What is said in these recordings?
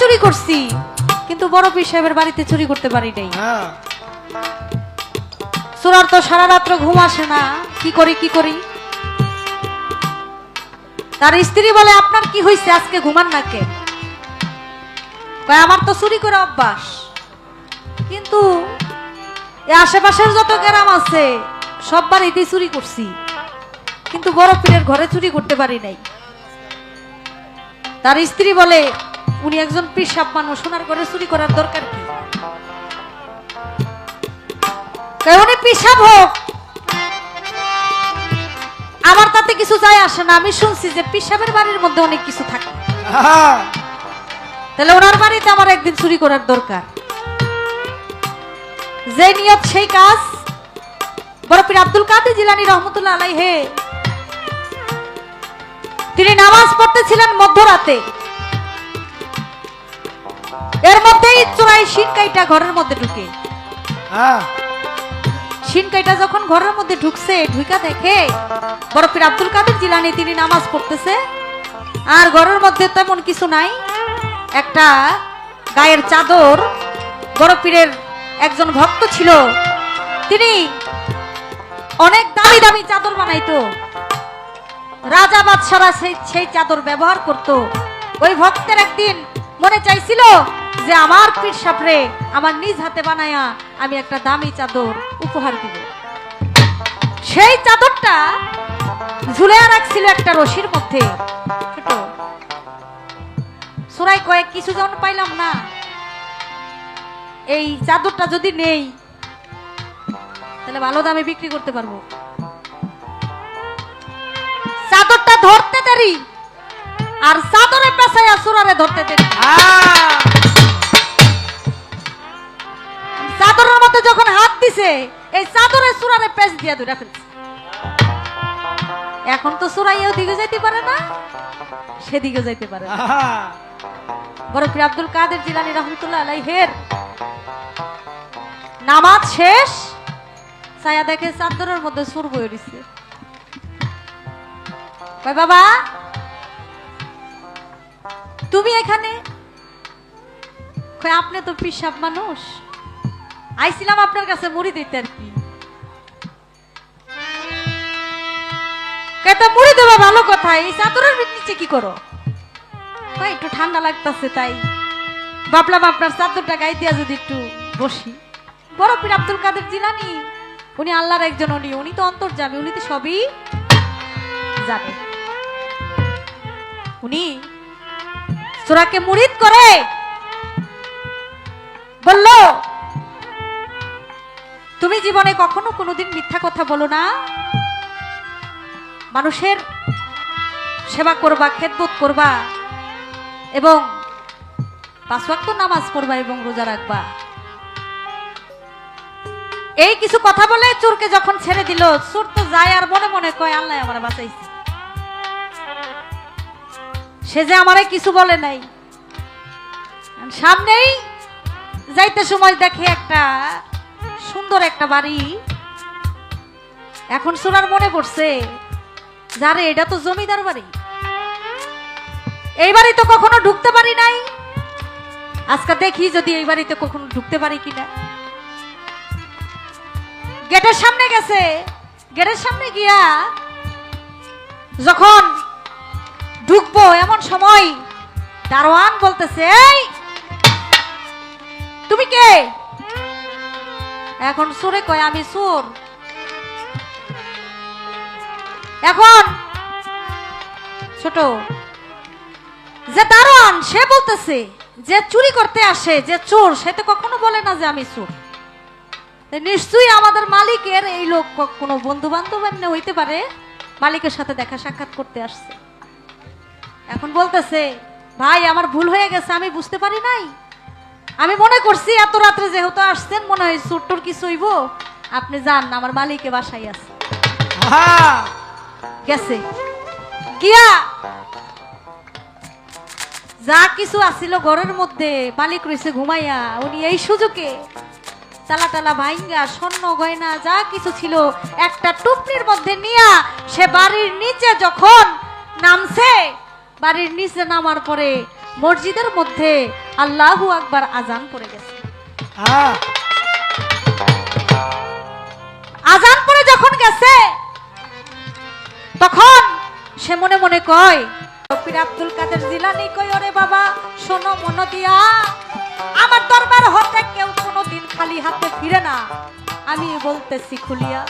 চুরি করছি। কিন্তু বড় পীর সাহেবের বাড়িতে চুরি করতে পারি নাই। হ্যাঁ। চোরার তো সারা রাত্র ঘুম আসে না। কি করি কি করি? তার স্ত্রী বলে আপনার কি হয়েছে আজকে ঘুমান না কে আমার তো চুরি করে অভ্যাস। কিন্তু এই আশেপাশের যত গ্রাম আছে সব বাড়িতেই চুরি করছি। কিন্তু বড় পীরের ঘরে চুরি করতে পারি নাই। তার স্ত্রী বলে উনি একজন পেশাব মানুষ ওনার ঘরে চুরি করার দরকার কি? উনি পিসাব হোক। আমার তাতে কিছু যায় আসে না আমি শুনছি যে পিসাবের বাড়ির মধ্যে অনেক কিছু থাকে। তাহলে ওনার বাড়িতে আমার একদিন চুরি করার দরকার। যে নিয়ত সেই কাজ। বড় পীর আব্দুল কাদের জিলানি রহমতুল্লাহ আলাই হে তিনি নামাজ পড়তেছিলেন মধ্যরাতে। এর মধ্যেই চোরাই শিনকাইটা ঘরের মধ্যে ঢুকে। হ্যাঁ। শিনকাইটা যখন ঘরের মধ্যে ঢুকছে ঢুকা দেখে বড় পীর আব্দুল কাদের জিলানি তিনি নামাজ পড়তেছে। আর ঘরের মধ্যে তেমন কিছু নাই। একটা গায়ের চাদর বড় পীরের একজন ভক্ত ছিল। তিনি অনেক দামি দামি চাদর বানাইতো। রাজা বাদশারা সেই সেই চাদর ব্যবহার করত। ওই ভক্তের একদিন মনে চাইছিল যে আমার পীর সাপড়ে আমার নিজ হাতে বানায়া আমি একটা দামি চাদর উপহার দিব। সেই চাদরটা ঝুলে রাখছিল একটা রশির মধ্যে। সুরাই কয়েক কিছু যেমন পাইলাম না। এই চাদরটা যদি নেই, তাহলে ভালো দামে বিক্রি করতে পারব। চাদরটা ধরতে দেরি, আর চাদরে পেছাইয়া সুরারে ধরতে দেরি। দিছে। এই চাদরের সুরারে পেঁচ দিয়া দুটা ফেলছে। এখন তো সুরাই ওদিকে যাইতে পারে না সেদিকে যাইতে পারে বড় পীর আব্দুল কাদের জিলানি রহমতুল্লাহ আলাই হের নামাজ শেষ ছায়া দেখে চাদরের মধ্যে সুর বয়ে দিছে। বাবা তুমি এখানে? আপনি তো পিসাব মানুষ। আইছিলাম আপনার কাছে মুড়ি দিতে আর কি। কয়, তা মুড়ি দেবা ভালো কথা এই চাদরের নিচে কি করো? কয়, একটু ঠান্ডা লাগতেছে তাই। ভাবলাম আপনার চাদরটা গায়ে দিয়া যদি একটু বসি। বড় পীর আব্দুল কাদের জিলানি উনি আল্লাহর একজন উনি উনি তো অন্তর্জামী উনি তো সবই জানে। উনি সুরাকে মুরিদ করে। বলল তুমি জীবনে কখনো কোনোদিন মিথ্যা কথা বলো না? মানুষের সেবা করবা খেদবোধ করবা এবং পাঁচ নামাজ পড়বা এবং রোজা রাখবা। এই কিছু কথা বলে চোরকে যখন ছেড়ে দিল, চোর তো যায় আর মনে মনে কয়, আল্লাহ আমার বাঁচাইছে। সে যে আমারে কিছু বলে নাই। সামনেই যাইতে সময় দেখে একটা সুন্দর একটা বাড়ি। এখন সোনার মনে পড়ছে। যারে, এটা তো জমিদার বাড়ি। এই বাড়ি তো কখনো ঢুকতে পারি নাই। আজকে দেখি যদি এই বাড়িতে কখনো ঢুকতে পারি কিনা। গেটের সামনে গেছে। গেটের সামনে গিয়া যখন ঢুকবো এমন সময় দারোয়ান বলতেছে, এই, তুমি কে? এখন সুরে কয়, আমি সুর। এখন। ছোট। যে দারোয়ান, সে বলতেছে যে চুরি করতে আসে, যে চোর, সে তো কখনো বলে না যে আমি চোর। নিশ্চয়ই আমাদের মালিকের এই লোক কোনো বন্ধু বান্ধব এমনি হইতে পারে, মালিকের সাথে দেখা সাক্ষাৎ করতে আসছে। এখন বলতেছে, ভাই, আমার ভুল হয়ে গেছে, আমি বুঝতে পারি নাই? আমি মনে করছি এত রাত্রে যেহেতু আসছেন মনে হয় চোরটোর কিছু হইব। আপনি যান আমার মালিকে বাসায় আছে। গেছে। গিয়া! যা কিছু আসিল ঘরের মধ্যে মালিক রয়েছে ঘুমাইয়া উনি এই সুযোগে তালা টালা ভাইঙ্গা স্বর্ণ গয়না যা কিছু ছিল একটা টুপনির মধ্যে নিয়া সে বাড়ির নিচে যখন নামছে বাড়ির নিচে নামার পরে মসজিদের মধ্যে আল্লাহু আকবার আজান পড়ে গেছে। হ্যাঁ। আজান পরে যখন গেছে তখন সে মনে মনে কয় ফকির আব্দুল কাদের জিলানি কই ওরে বাবা শোনো মন দিয়া আমার দরবার হতে কেউ কোনোদিন খালি হাতে ফিরে না। আমি বলতেছি খুলিয়া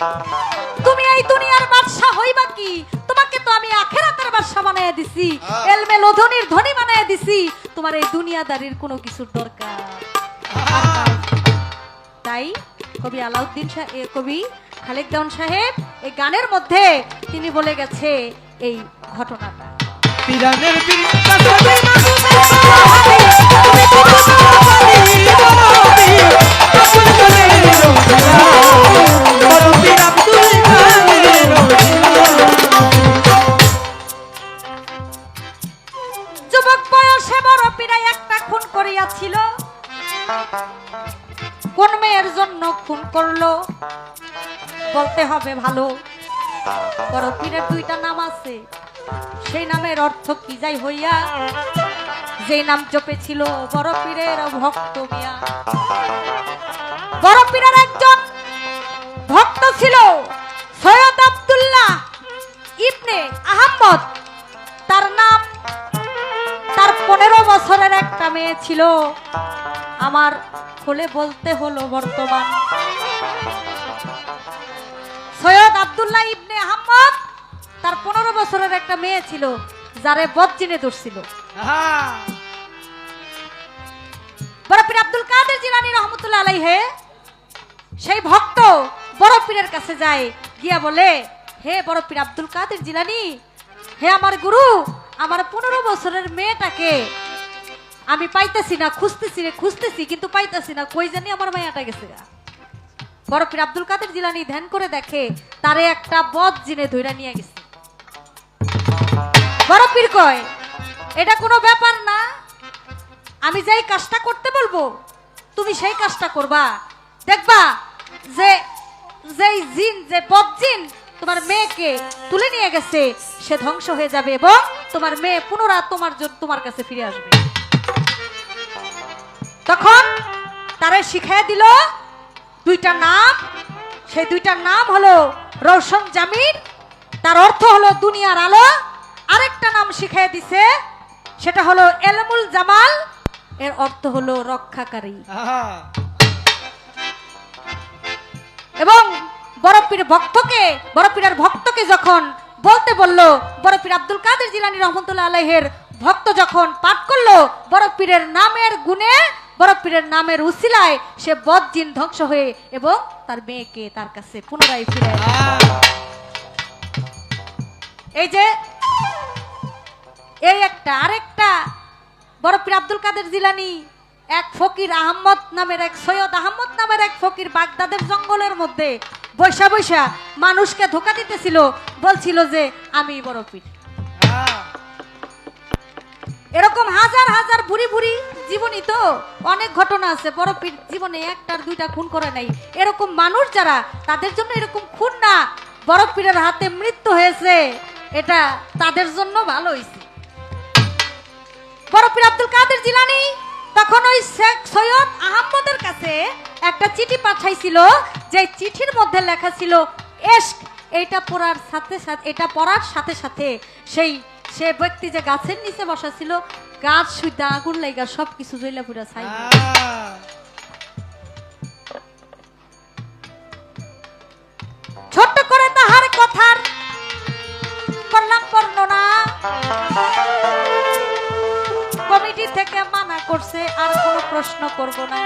তুমি এই দুনিয়ার বাদশা হইবা কি? তোমাকে তো আমি আখেরাতের বাদশা বানায় দিছি এলমে লোধনির ধনী বানায় দিছি তোমার এই দুনিয়াদারির কোনো কিছুর দরকার। তাই কবি আলাউদ্দিন সাহেব কবি খালেক দাউন সাহেব এই গানের মধ্যে তিনি বলে গেছে এই ঘটনাটা। পিরানের হবে ভালো। বড় পীরের দুইটা নাম আছে। সেই নামের অর্থ কি যাই হইয়া? যে নাম জপেছিল বড় পীরের ভক্ত মিয়া। বড় পীরের একজন ভক্ত ছিল সৈয়দ আব্দুল্লাহ ইবনে আহমদ তার নাম, তার পনেরো বছরের একটা মেয়ে ছিল। আমার খুলে বলতে হলো বর্তমান। সৈয়দ আব্দুল্লাহ ইবনে আহমদ তার পনেরো বছরের একটা মেয়ে ছিল যারে বদজিনে ধরছিল বড় পীর আব্দুল কাদের জিলানী রহমতুল্লাহ আলাইহে সেই ভক্ত বড় পীরের কাছে যায় গিয়া বলে হে বড় পীর আব্দুল কাদের জিলানী হে আমার গুরু আমার পনেরো বছরের মেয়েটাকে আমি পাইতেছি না খুঁজতেছি রে খুঁজতেছি কিন্তু পাইতেছি না কই জানি আমার মেয়েটা গেছে। বড় পীর আব্দুল কাদের জিলানী ধ্যান করে দেখে, তারে একটা বদ জিনে ধইরা নিয়ে গেছে। বড় পীর কয়, এটা কোনো ব্যাপার না। আমি যেই কাজটা করতে বলব, তুমি সেই কাজটা করবা। দেখবা যে, যেই জিন, যে পদ জিন তোমার মেয়েকে তুলে নিয়ে গেছে, সে ধ্বংস হয়ে যাবে এবং তোমার মেয়ে পুনরায় তোমার জন্য তোমার কাছে ফিরে আসবে। তখন তারে শিখাই দিল দুইটা নাম সেই দুইটা নাম হলো রৌশন জামির তার অর্থ হলো দুনিয়ার আলো। আরেকটা নাম শিখাই দিছে সেটা হলো এলমুল জামাল। এর অর্থ হলো রক্ষাকারী। এবং বড়পীর ভক্তকে বড়পীরের ভক্তকে যখন বলতে বলল বড়পীর আব্দুল কাদের জিলানী রহমতুল্লাহ আলাইহের ভক্ত যখন পাঠ করল বড়পীরের নামের গুণে বড়পীরের নামের উসিলায় সে বদজিন ধ্বংস হয়ে এবং তার মেয়েকে তার কাছে পুনরায় ফিরে এই যে এই একটা আরেকটা বড় পীর আব্দুল কাদের জিলানি এক ফকির আহমদ নামের এক সৈয়দ আহমদ নামের এক ফকির বাগদাদের জঙ্গলের মধ্যে বৈশা বৈশা মানুষকে ধোকা দিতেছিল বলছিল যে আমি বড় পীর হ্যাঁ। এরকম হাজার হাজার ভুরি ভুরি জীবনই তো অনেক ঘটনা আছে। বড় জীবনে একটার দুইটা খুন করে নাই। এরকম মানুষ যারা, তাদের জন্য এরকম খুন না। বড় পীরের হাতে মৃত্যু হয়েছে। এটা তাদের জন্য ভালো হয়েছে বড় পীর আব্দুল কাদের জিলানি তখন ওই শেখ সৈয়দ আহমদের কাছে একটা চিঠি পাঠাইছিল। যে চিঠির মধ্যে লেখা ছিল এস্ক এটা পড়ার সাথে সাথে, এটা পড়ার সাথে সাথে সেই, সে ব্যক্তি যে গাছের নিচে বসা ছিল গাছ আগুন সব কিছু জইলা পুরা ছাই ছোট করে তাহার কথার করলাম বর্ণনা। কমিটি থেকে মানা করছে, আর কোনো প্রশ্ন করব না।